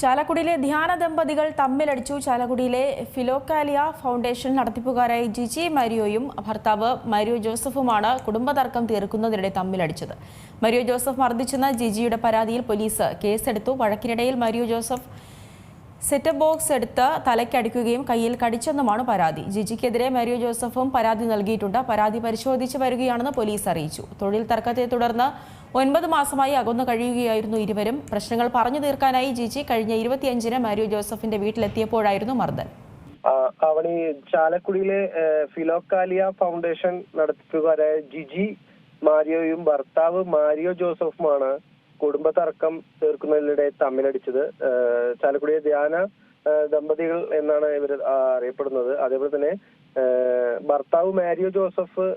ചാലക്കുടിയിലെ ധ്യാന ദമ്പതികൾ തമ്മിലടിച്ചു. ചാലക്കുടിയിലെ ഫിലോക്കാലിയ ഫൗണ്ടേഷൻ നടത്തിപ്പുകാരായ ജിജി മരിയോയും ഭർത്താവ് മരിയോ ജോസഫുമാണ് കുടുംബതർക്കം തീർക്കുന്നതിനിടെ തമ്മിലടിച്ചത്. മരിയോ ജോസഫ് മർദ്ദിച്ചെന്ന ജിജിയുടെ പരാതിയിൽ പോലീസ് കേസെടുത്തു. വഴക്കിനിടയിൽ മരിയോ ജോസഫ് സെറ്റപ്പ് ബോക്സ് എടുത്ത് തലയ്ക്കടിക്കുകയും കയ്യിൽ കടിച്ചെന്നുമാണ് പരാതി. ജിജിക്കെതിരെ മാരിയോ ജോസഫും പരാതി നൽകിയിട്ടുണ്ട്. പരാതി പരിശോധിച്ച് വരികയാണെന്ന് പോലീസ് അറിയിച്ചു. തൊഴിൽ തർക്കത്തെ തുടർന്ന് ഒൻപത് മാസമായി അകന്നു കഴിയുകയായിരുന്നു ഇരുവരും. പ്രശ്നങ്ങൾ പറഞ്ഞു തീർക്കാനായി ജിജി കഴിഞ്ഞ ഇരുപത്തിയഞ്ചിന് മാരിയോ ജോസഫിന്റെ വീട്ടിലെത്തിയപ്പോഴായിരുന്നു മർദ്ദൻ അവളി ചാലക്കുടിയിലെ ഫിലോക്കാലിയ ഫൗണ്ടേഷൻ നടത്തിപ്പുകാരായ ജിജി മാരിയോയും ഭർത്താവ് മാരിയോ ജോസഫുമാണ് കുടുംബ തർക്കം തീർക്കുന്നതിനിടെ തമ്മിലടിച്ചത്. ചാലക്കുടിയെ ധ്യാന ദമ്പതികൾ എന്നാണ് ഇവർ അറിയപ്പെടുന്നത്. അതേപോലെ തന്നെ ഭർത്താവ് മാരിയോ ജോസഫ്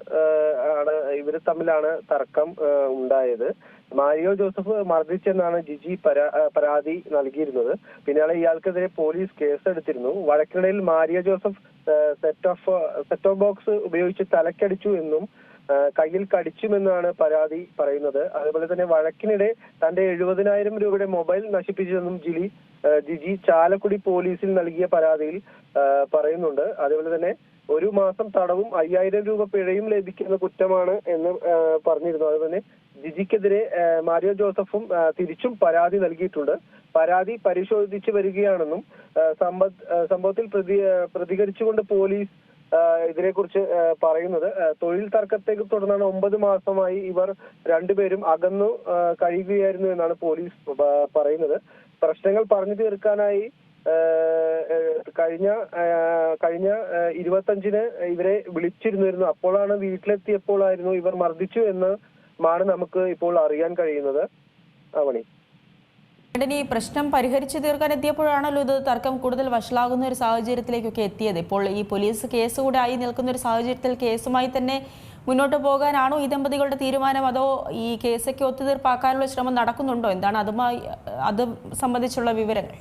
ആണ് ഇവർ തമ്മിലാണ് തർക്കം ഉണ്ടായത്. മാരിയോ ജോസഫ് മർദ്ദിച്ചെന്നാണ് ജിജി പരാ- പരാതി നൽകിയിരുന്നത്. പിന്നാലെ ഇയാൾക്കെതിരെ പോലീസ് കേസ് എടുത്തിരുന്നു വഴക്കിനിടയിൽ Mario Joseph set off set off box ഉപയോഗിച്ച് തലക്കടിച്ചു എന്നും കയ്യിൽ കടിച്ചുമെന്നാണ് പരാതി പറയുന്നത്. അതുപോലെ തന്നെ വഴക്കിനിടെ തന്റെ എഴുപതിനായിരം രൂപയുടെ മൊബൈൽ നശിപ്പിച്ചതെന്നും ജിലി ജിജി ചാലക്കുടി പോലീസിൽ നൽകിയ പരാതിയിൽ പറയുന്നുണ്ട്. അതേപോലെ തന്നെ ഒരു മാസം തടവും അയ്യായിരം രൂപ പിഴയും ലഭിക്കുന്ന കുറ്റമാണ് എന്ന് പറഞ്ഞിരുന്നു. അതുപോലെ തന്നെ ജിജിക്കെതിരെ മാരിയോ ജോസഫും തിരിച്ചും പരാതി നൽകിയിട്ടുണ്ട്. പരാതി പരിശോധിച്ചു വരികയാണെന്നും സംഭവത്തിൽ പ്രതി പ്രതികരിച്ചുകൊണ്ട് പോലീസ് ഇതിനെക്കുറിച്ച് പറയുന്നത്. തൊഴിൽ തർക്കത്തെ തുടർന്നാണ് ഒമ്പത് മാസമായി ഇവർ രണ്ടുപേരും അകന്നു കഴിയുകയായിരുന്നു എന്നാണ് പോലീസ് പറയുന്നത്. പ്രശ്നങ്ങൾ പറഞ്ഞു തീർക്കാനായി കഴിഞ്ഞ കഴിഞ്ഞ ഇരുപത്തഞ്ചിന് ഇവരെ വിളിച്ചിരുന്നിരുന്നു. അപ്പോഴാണ് വീട്ടിലെത്തിയപ്പോഴായിരുന്നു ഇവർ മർദ്ദിച്ചു എന്ന് മാണ് നമുക്ക് ഇപ്പോൾ അറിയാൻ കഴിയുന്നത്. അവണി ഉടനെ ഈ പ്രശ്നം പരിഹരിച്ചു തീർക്കാൻ എത്തിയപ്പോഴാണല്ലോ ഇത് തർക്കം കൂടുതൽ വഷളാകുന്ന ഒരു സാഹചര്യത്തിലേക്കൊക്കെ എത്തിയത്. ഇപ്പോൾ ഈ പോലീസ് കേസ് കൂടെ ആയി നിൽക്കുന്ന ഒരു സാഹചര്യത്തിൽ കേസുമായി തന്നെ മുന്നോട്ട് പോകാനാണോ ഈ ദമ്പതികളുടെ തീരുമാനം? അതോ ഈ കേസൊക്കെ ഒത്തുതീർപ്പാക്കാനുള്ള ശ്രമം നടക്കുന്നുണ്ടോ? എന്താണ് അതുമായി അത് സംബന്ധിച്ചുള്ള വിവരങ്ങൾ?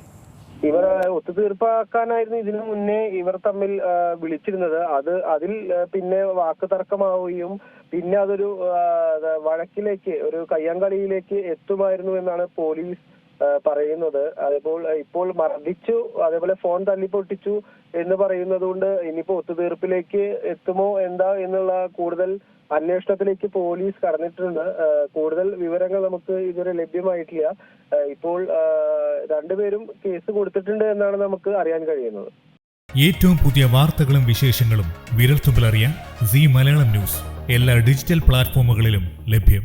ഇവർ ഒത്തുതീർപ്പാക്കാനായിരുന്നു ഇതിനു മുന്നേ ഇവർ തമ്മിൽ വിളിച്ചിരുന്നത്. അത് അതിൽ പിന്നെ വാക്ക് തർക്കമാവുകയും പിന്നെ അതൊരു വഴക്കിലേക്ക് ഒരു കയ്യാങ്കളിയിലേക്ക് എത്തുമായിരുന്നു എന്നാണ് പോലീസ് പറയുന്നത്. അതേപോലെ ഇപ്പോൾ മർദ്ദിച്ചു അതേപോലെ ഫോൺ തല്ലി പൊട്ടിച്ചു എന്ന് പറയുന്നത് കൊണ്ട് ഇനിയിപ്പോ ഒത്തുതീർപ്പിലേക്ക് എത്തുമോ എന്താ എന്നുള്ള കൂടുതൽ അന്വേഷണത്തിലേക്ക് പോലീസ് കടന്നിട്ടുണ്ട്. കൂടുതൽ വിവരങ്ങൾ നമുക്ക് ഇതുവരെ ലഭ്യമായിട്ടില്ല. ഇപ്പോൾ രണ്ടുപേരും കേസ് കൊടുത്തിട്ടുണ്ട് എന്നാണ് നമുക്ക് അറിയാൻ കഴിയുന്നത്. ഏറ്റവും പുതിയ വാർത്തകളും വിശേഷങ്ങളും വിരൽത്തുമ്പിലറിയാൻ സി മലയാളം ന്യൂസ്. എല്ലാ ഡിജിറ്റൽ പ്ലാറ്റ്ഫോമുകളിലും ലഭ്യം.